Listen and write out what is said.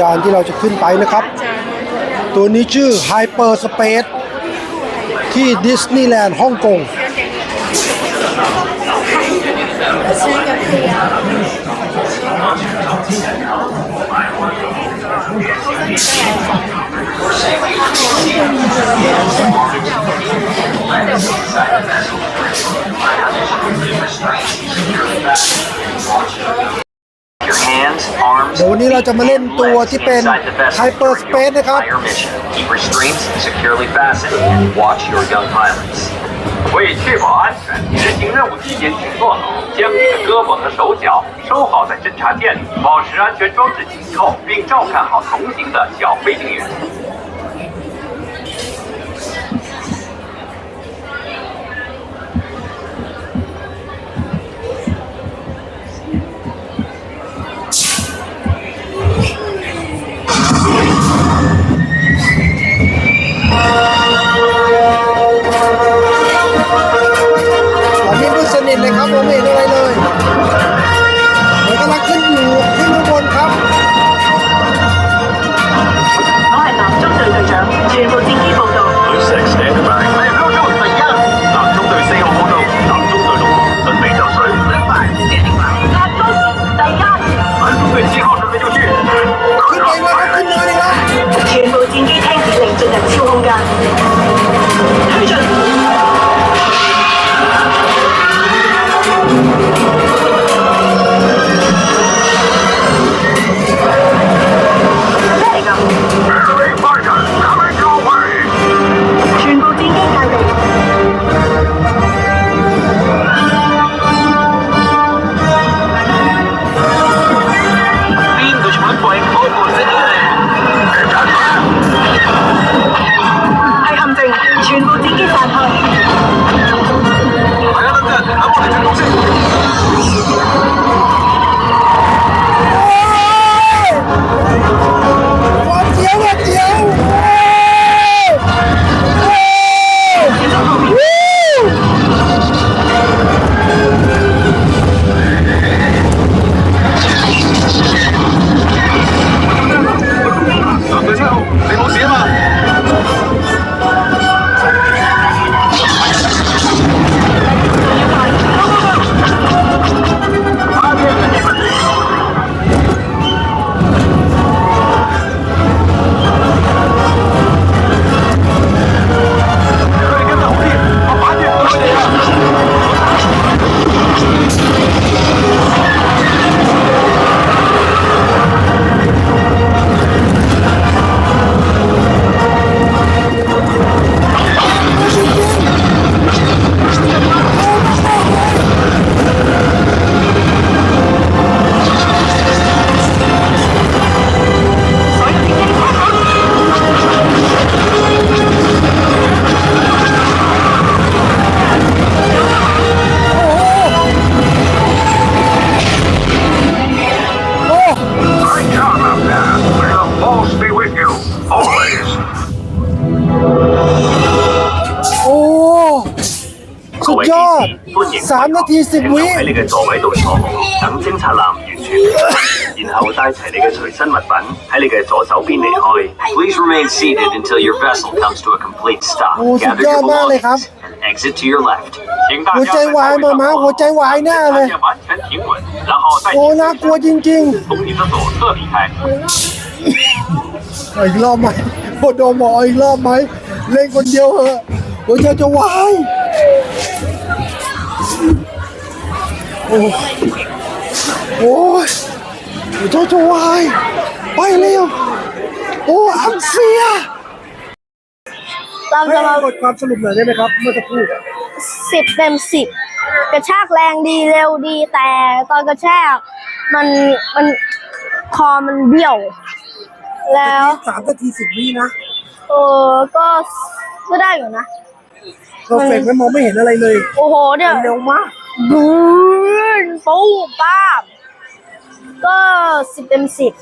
ยานที่เราจะขึ้นไปนะครับ ตัวนี้ชื่อ Hyper Space ที่ดิสนีย์แลนด์ฮ่องกง เดี๋ยววันนี้เราจะมาเล่นตัวที่เป็น inside the vessel Hyper for your Space นะครับ entire mission. Keep restraints securely fastened and watch your young pilots. 为确保安全，执行任务期间请坐好，将你的胳膊和手脚收好在侦察线里，保持安全装置紧扣，并照看好同行的小飞行员。 นนี้มืดสนิทเลยครับผมไม่เห็นอะไรเลย ดยอด 欢迎สามนาทีสิบวิ 喺你嘅座位度坐好，等侦察舰完全离开，然后带齐你嘅随身物品喺你嘅左手边离开。Please remain seated until your vessel comes to a complete stop. โอ้สุด Gather ยอ your ดมากเลยครับ belongings and exit to your left. 请大 หัว 家 ใจวายมามาหัวใจวายแน่เลย 完全停稳，然后再 โอ้ น่ากลัวจริง 从你的左侧离开。 ๆเอาอีกรอบไหมโอโดมบอกเอาอีกรอบไหม เล่นคนเดียวเหอะหัวใจจะวาย โอ้โอ้ยหัวใจะวายไปเร็วโอ้อัมเฟียเราให้จะมากดความสรุปหน่อยได้ไหมครับ เมื่อสักครู่สิบเต็มสิบกระชากแรงดีเร็วดีแต่ตอนกระชากมันมันคอมันเบี้ยว แล้วสามนาทีสิบวินะเออก็ก็ได้อยู่นะ เราเฟกไม่มองไม่เห็นอะไรเลย โอ้โหเนี่ย เร็วมาก บู ปูป้ามก็สิบเต็มสิบ